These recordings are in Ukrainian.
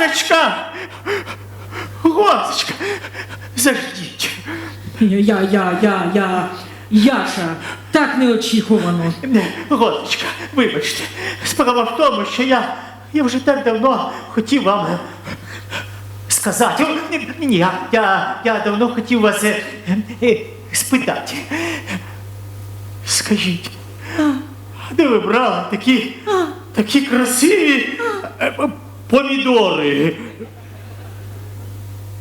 Розочка! Розочка! Заждіть. Я, я, я, я, я. Яша, так неочікувано. Розочка, вибачте, справа в тому, що я, я вже так давно хотів вам е, сказати. Ні, Ні, я, я, я давно хотів вас е, е, спитати. Скажіть, де ви брали такі, такі красиві е, е, помідори?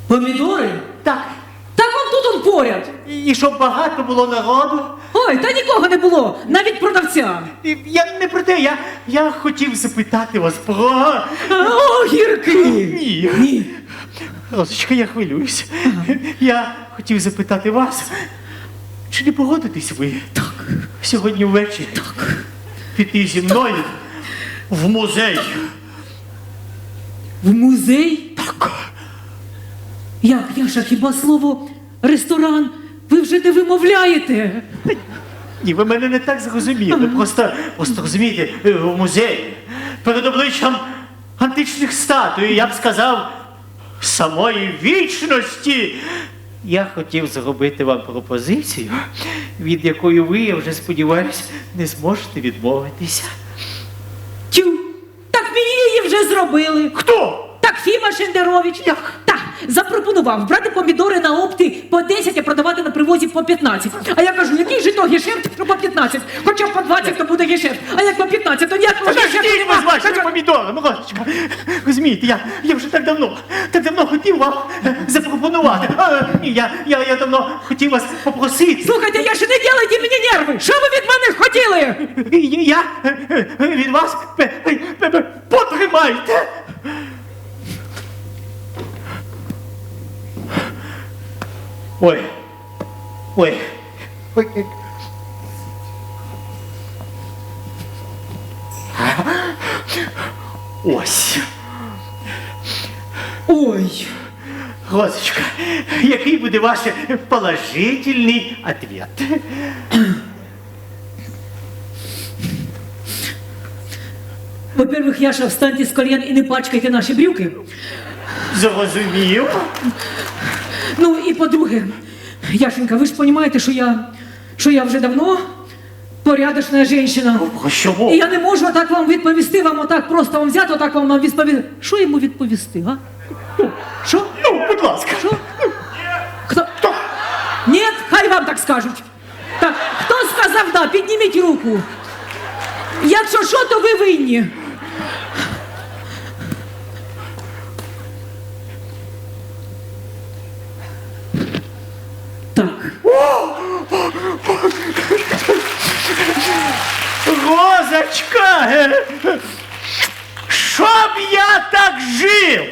Помідори? Так, Так он тут он поряд. і щоб багато було народу. Ой, та нікого не було, навіть продавця. І Я не про те, я, я хотів запитати вас про. О, гірки! Ні. Ні. Розочка, я хвилююсь. Я хотів запитати вас, чи не погодитесь ви Так, сьогодні ввечері так. піти зі мною в музей? В музей? Так. Як, Яша, хіба слово ресторан ви вже не вимовляєте? Ні, ви мене не так зрозуміли. Просто, просто розумієте, е, в музеї перед обличчям античних статуй, я б сказав, самої вічності. Я хотів зробити вам пропозицію, від якої ви, я вже сподіваюся, не зможете відмовитися. Тю, так мені її вже зробили. Хто? Так Фіма Шендерович Як? так запропонував брати помідори на опти по 10, а продавати на привозі по 15. А я кажу, який же то гешефт, що по 15? Хоча б по 20, то буде гешефт. А як по 15, то ніякого гешефту Подождіть ви з нема. вашими помідорами. Розумієте, я, я вже так давно, так давно хотів вам е, запропонувати. А, ні, я, я, я давно хотів вас попросити. Слухайте, я ще не ділайте мені нерви. Що ви від мене хотіли? Я е, е, від вас пе- пе- пе- пе- потримайте. Ой. Ой. Ой. Ось. Ой. Розочка, який буде ваш положительний ответ? Во-первых, Яша, встаньте з колін і не пачкайте наші брюки. Зрозумів. Ну і по-друге, Яшенька, ви ж розумієте, що я, що я вже давно порядочна жінка. Про що І я не можу так вам відповісти, вам отак просто вам взяти, отак вам відповісти. Що йому відповісти, а? Ну, Що? Ну, будь ласка. Що? Хто? Ні, хай вам так скажуть. Так, хто сказав да, підніміть руку. Якщо що, то ви винні. Так. Розочка! е, Щоб я так жив!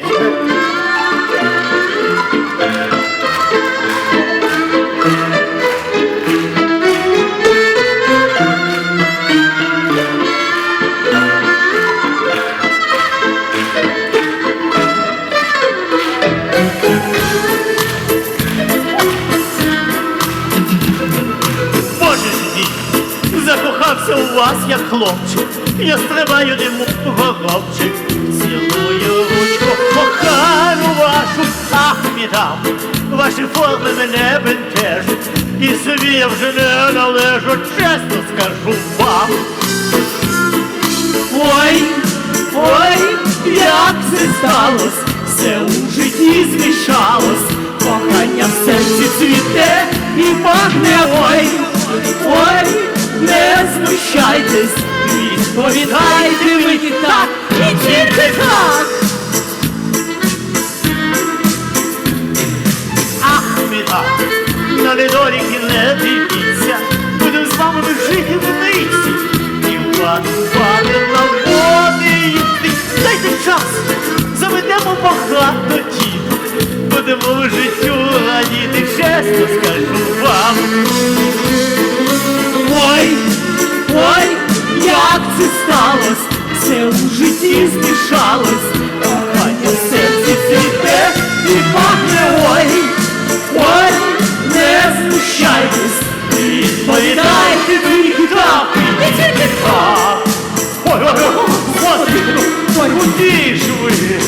Вас, як хлопчик. Я стрибаю нему горобчик, цілую ручку, кохану вашу, ах, мідам. Ваші форми мене бентежать, і собі я вже не належу, чесно скажу вам. Ой, ой, як це сталось, все у житті змішалось, кохання в серці цвіте і пахне, ой, ой, не знущайтесь, відповідайте мені так, і тільки так. Ах, біда, на недоліки не дивіться, будемо з вами жити в миті. І в ванну ванну на води йти. Дайте час, заведемо багато діток, будемо в життю радіти, чесно скажу вам. Ой, ой, як це сталось, все у житті змішалось, кохання в серці цвіте і пахне, ой, ой, не знущайтесь, відповідайте мені так, і тільки так. Ой, ой, ой, господи, ой, куди ж ви?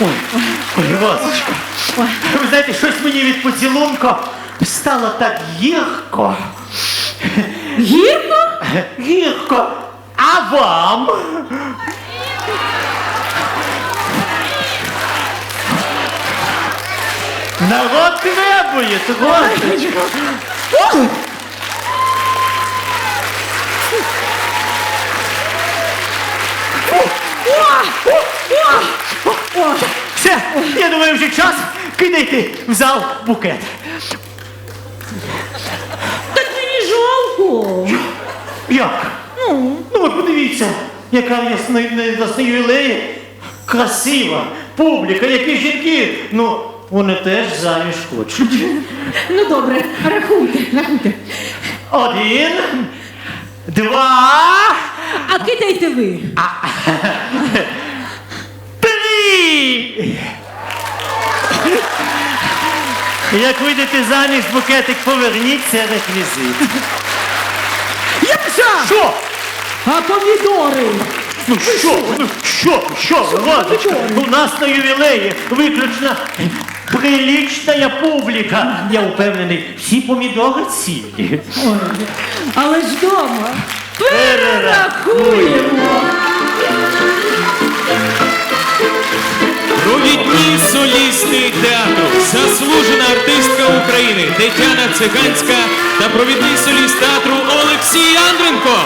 Ой, ой, ви знаєте, щось мені від поцілунка стало так гірко. Гірко? Гірко. А вам? Народ требує, Васечка. Все, я думаю, вже час кидайте в зал букет. Так мені жалко. Як? Ну, ну от подивіться, яка ясна на ювілеї красива публіка, які жінки. Ну, вони теж заміж хочуть. Ну добре, рахуйте, рахуйте. Один, два, А кидайте ви. три. Як вийдете заміж, букетик поверніть, це реквізит. Яша! Що? А помідори? Ну що, ну що, що, Розочка, у нас на ювілеї виключно прилічна публіка. Я впевнений, всі помідори цілі. Ой, але ж дома. Перерахуємо. Солісти театру, заслужена артистка України Тетяна Циганська та провідний соліст театру Олексій Андренко.